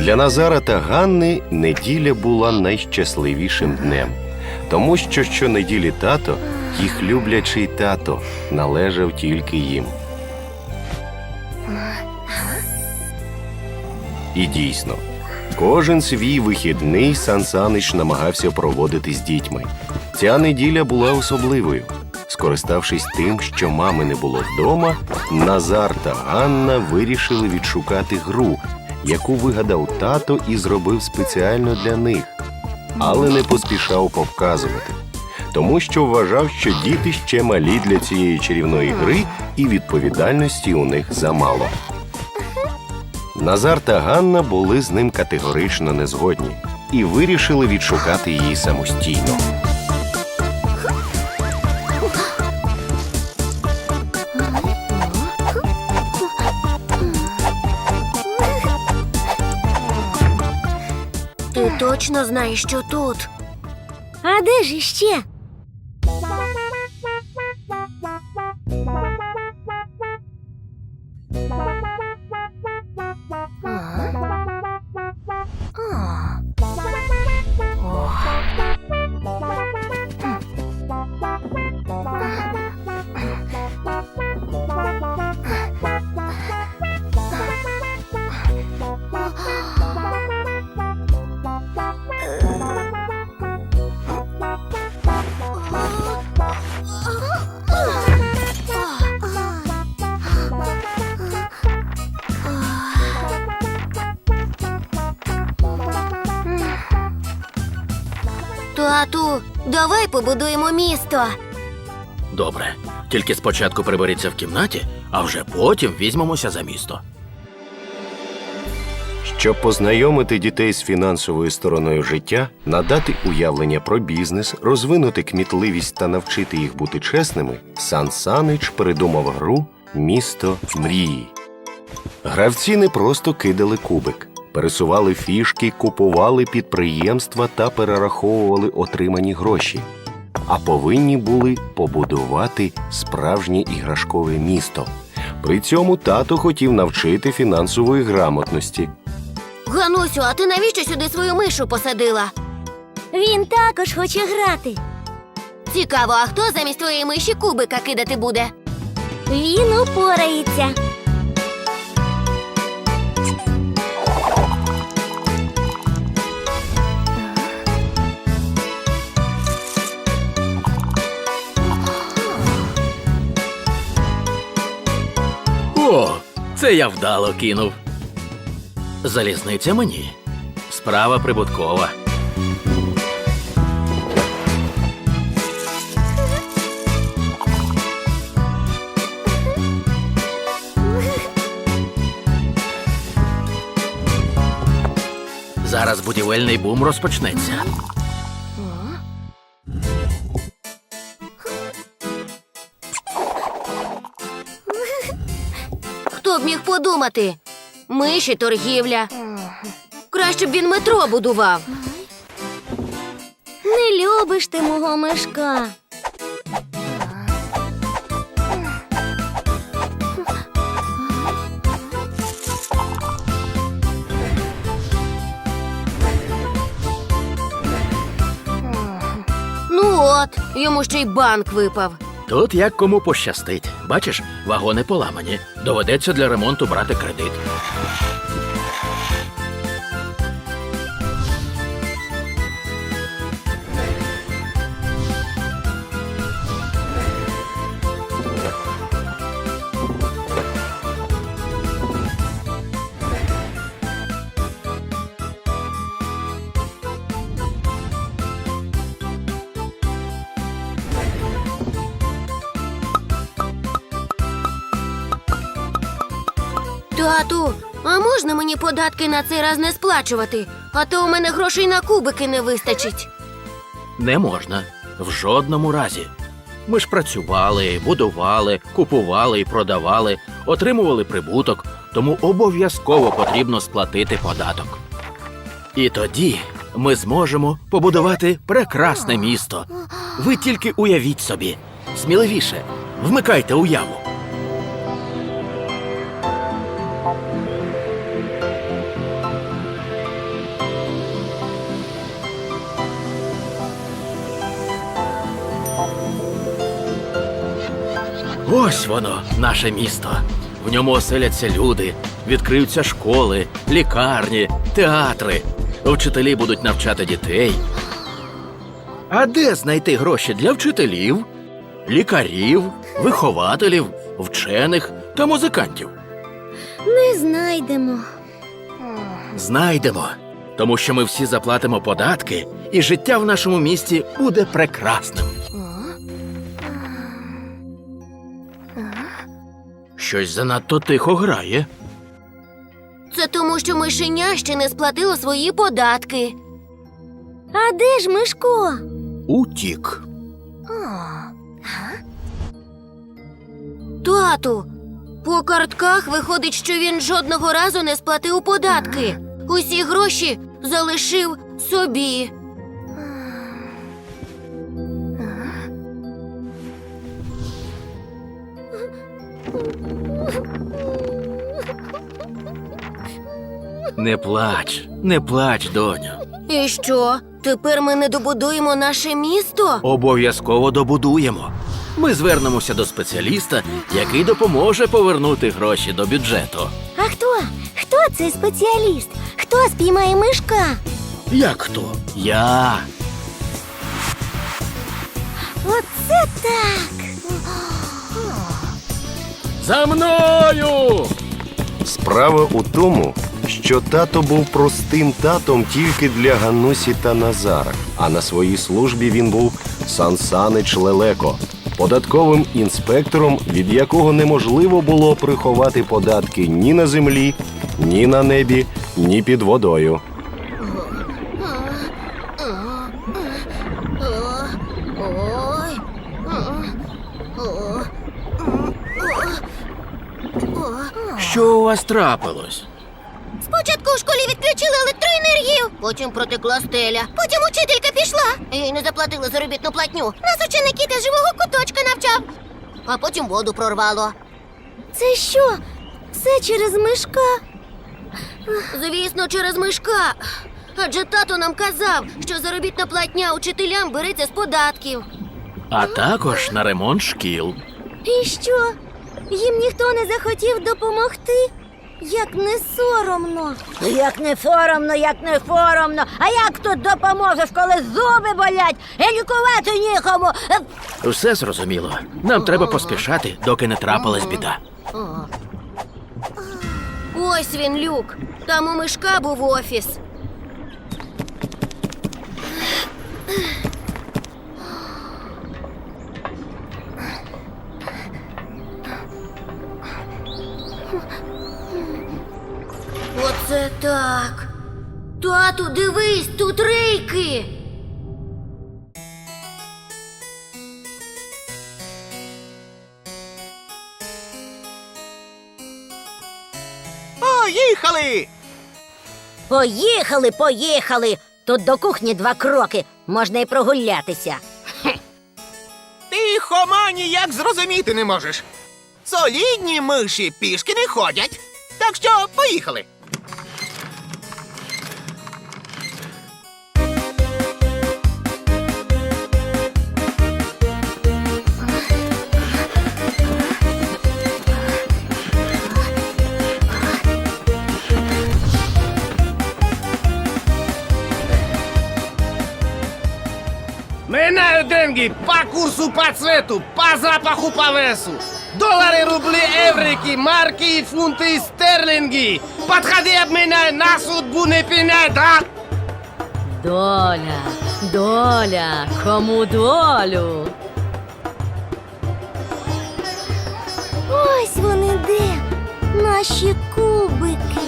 Для Назара та Ганни неділя була найщасливішим днем, тому що щонеділі тато, їх люблячий тато, належав тільки їм. І дійсно, кожен свій вихідний Сан Санич намагався проводити з дітьми. Ця неділя була особливою. Скориставшись тим, що мами не було вдома, Назар та Ганна вирішили відшукати гру, яку вигадав тато і зробив спеціально для них, але не поспішав показувати, тому що вважав, що діти ще малі для цієї чарівної гри, і відповідальності у них замало. Назар та Ганна були з ним категорично незгодні і вирішили відшукати її самостійно. Точно знає, що тут. А де ж іще? Давай побудуємо місто. Добре. Тільки спочатку приберіться в кімнаті, а вже потім візьмемося за місто. Щоб познайомити дітей з фінансовою стороною життя, надати уявлення про бізнес, розвинути кмітливість та навчити їх бути чесними, Сан Санич придумав гру Місто мрії. Гравці не просто кидали кубик, пересували фішки, купували підприємства та перераховували отримані гроші, а повинні були побудувати справжнє іграшкове місто. При цьому тато хотів навчити фінансової грамотності. Ганусю, а ти навіщо сюди свою мишу посадила? Він також хоче грати. Цікаво, а хто замість твоєї миші кубика кидати буде? Він упорається. О, це я вдало кинув. Залізниця мені. Справа прибуткова. Зараз будівельний бум розпочнеться. Хто б міг подумати? Миші торгівля. Краще б він метро будував. Не любиш ти мого мишка. Ну от, йому ще й банк випав. Тут як кому пощастить. Бачиш, вагони поламані. Доведеться для ремонту брати кредит. Тату, а можна мені податки на цей раз не сплачувати? А то у мене грошей на кубики не вистачить. Не можна. В жодному разі. Ми ж працювали, будували, купували і продавали, отримували прибуток, тому обов'язково потрібно сплатити податок. І тоді ми зможемо побудувати прекрасне місто. Ви тільки уявіть собі. Сміливіше, вмикайте уяву. Ось воно, наше місто. В ньому оселяться люди, відкриються школи, лікарні, театри. Вчителі будуть навчати дітей. А де знайти гроші для вчителів, лікарів, вихователів, вчених та музикантів? Не знайдемо. Знайдемо, тому що ми всі заплатимо податки, і життя в нашому місті буде прекрасним. Щось занадто тихо грає. Це тому, що мишеня ще не сплатило свої податки. А де ж Мишко? Утік. Тату, по картках виходить, що він жодного разу не сплатив податки. Усі гроші залишив собі. Не плач, не плач, доню. І що? Тепер ми не добудуємо наше місто? Обов'язково добудуємо. Ми звернемося до спеціаліста, який допоможе повернути гроші до бюджету. А хто? Хто цей спеціаліст? Хто спіймає Мишка? Як хто? Я. Оце так. За мною! Справа у тому, що тато був простим татом тільки для Ганусі та Назара, а на своїй службі він був Сансанич Лелеко, податковим інспектором, від якого неможливо було приховати податки ні на землі, ні на небі, ні під водою. Що у вас трапилось? Електроенергію, потім протекла стеля, потім учителька пішла. Їй не заплатили заробітну платню. Нас ученик з живого куточка навчав. А потім воду прорвало. Це що? Все через Мишка? Звісно, через мишка. Адже тато нам казав, що заробітна платня учителям береться з податків. А також на ремонт шкіл. І що? Їм ніхто не захотів допомогти? Як не соромно. Як не соромно, як не соромно. А як тут допоможеш, коли зуби болять і лікувати нікому? Е, Все зрозуміло. Нам треба поспішати, доки не трапилась біда. Ось він, люк. Там у мишка був офіс. Так. Тату, дивись, тут рейки. Поїхали! Поїхали, поїхали. Тут до кухні два кроки. Можна й прогулятися. Ти хома ніяк зрозуміти не можеш. Солідні миші пішки не ходять. Так що поїхали. Деньги по курсу, по цвету, по запаху, по весу. Доллары, рубли, еврики, марки и фунты и стерлинги. Подходи, обменяй, на судьбу не пеняй, да? Доля, доля, кому долю? Ось вони де. Наші кубики.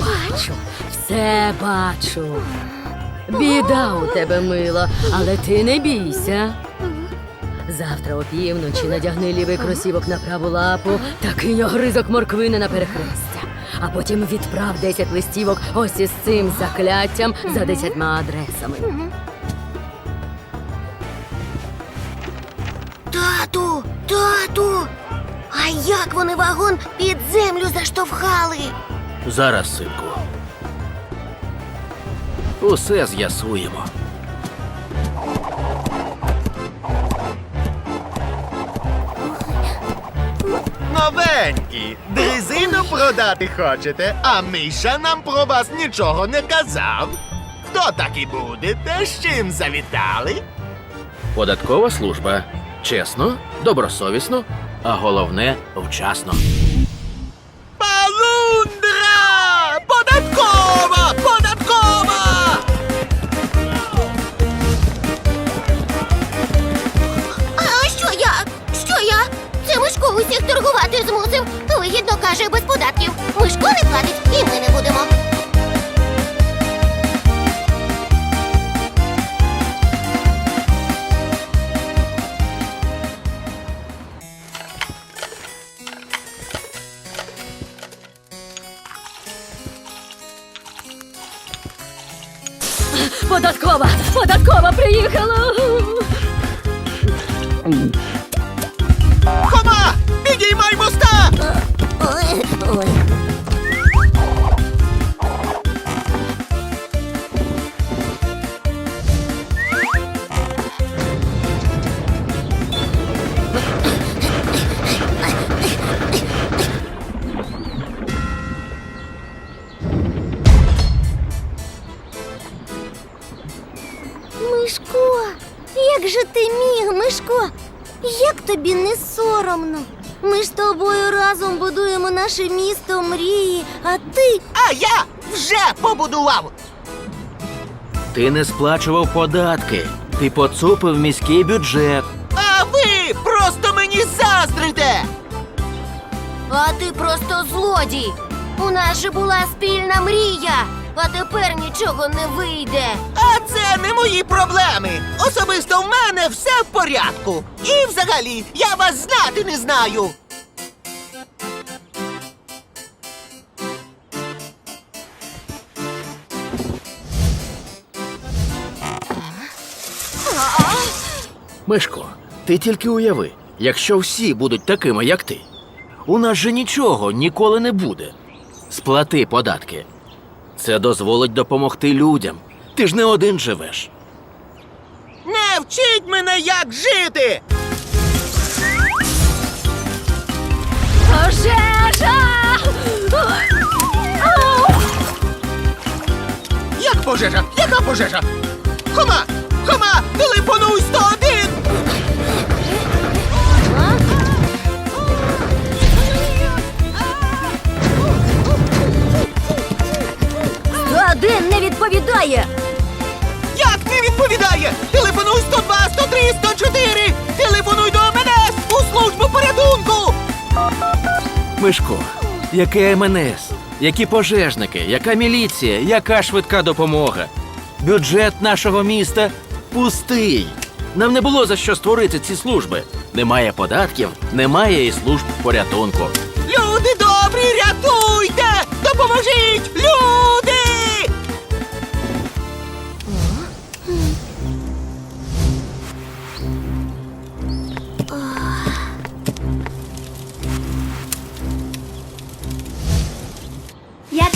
Бачу, все бачу. Біда у тебе мила, але ти не бійся. Завтра опівночі надягни лівий кросівок на праву лапу та кинь огризок морквини на перехрестя. А потім відправ 10 листівок ось із цим закляттям за десятьма адресами. Тату, тату. А як вони вагон під землю заштовхали? Зараз, синку. Усе з'ясуємо. новенькі. Дрезину продати хочете, а Миша нам про вас нічого не казав. Хто такі будете? З чим завітали? Податкова служба. Чесно, добросовісно, а головне вчасно. Податкова! Податкова приїхала! Хома! Підіймай моста! Ой, ой. Соромно? Ми ж з тобою разом будуємо наше місто мрії, а ти А я вже побудував! Ти не сплачував податки. Ти поцупив міський бюджет. А ви просто мені заздрите! А ти просто злодій. У нас же була спільна мрія, а тепер нічого не вийде. А це не мої проблеми. Особисто в мене все в порядку. І взагалі, я вас знати не знаю. Мишко, ти тільки уяви, якщо всі будуть такими, як ти, у нас же нічого ніколи не буде. Сплати податки. Це дозволить допомогти людям. Ти ж не один живеш. Не вчіть мене, як жити! Пожежа! Як пожежа? Яка пожежа? Хома! Хома! Телефонуй Мишко, яке МНС? Які пожежники, яка міліція, яка швидка допомога? Бюджет нашого міста пустий. Нам не було за що створити ці служби. Немає податків, немає і служб порятунку. Люди добрі, рятуйте! Допоможіть! Люди!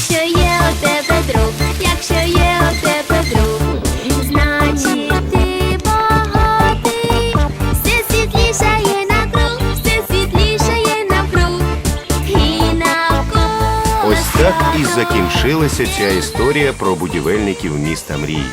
Якщо є у тебе друг, якщо є у тебе друг, значить ти багатий, все світлішає навкруг, все світлішає навкруг і навколо. Ось так і закінчилася ця історія про будівельників міста мрій.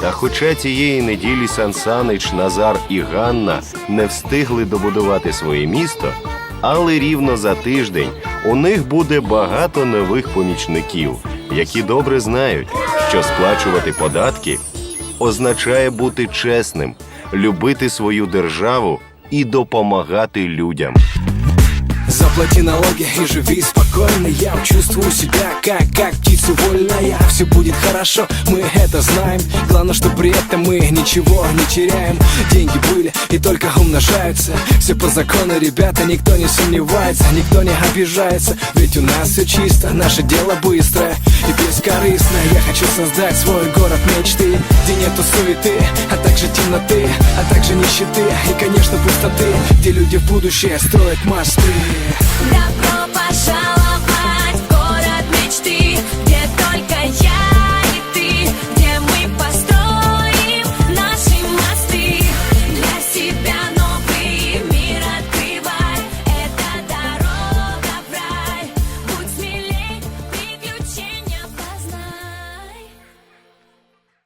Та хоча цієї неділі Сан Санич, Назар і Ганна не встигли добудувати своє місто, але рівно за тиждень у них буде багато нових помічників, які добре знають, що сплачувати податки означає бути чесним, любити свою державу і допомагати людям. Заплати налоги и живи спокойно Я чувствую себя как, как птица вольная. Все будет хорошо, мы это знаем. Главное, что при этом мы ничего не теряем. Деньги были и только умножаются. Все по закону, ребята, никто не сомневается Никто не обижается, ведь у нас все чисто Наше дело быстрое и бескорыстное Я хочу создать свой город мечты Где нету суеты, а также темноты А также нищеты и, конечно, пустоты Где люди в будущее строят мосты. Добро пожаловать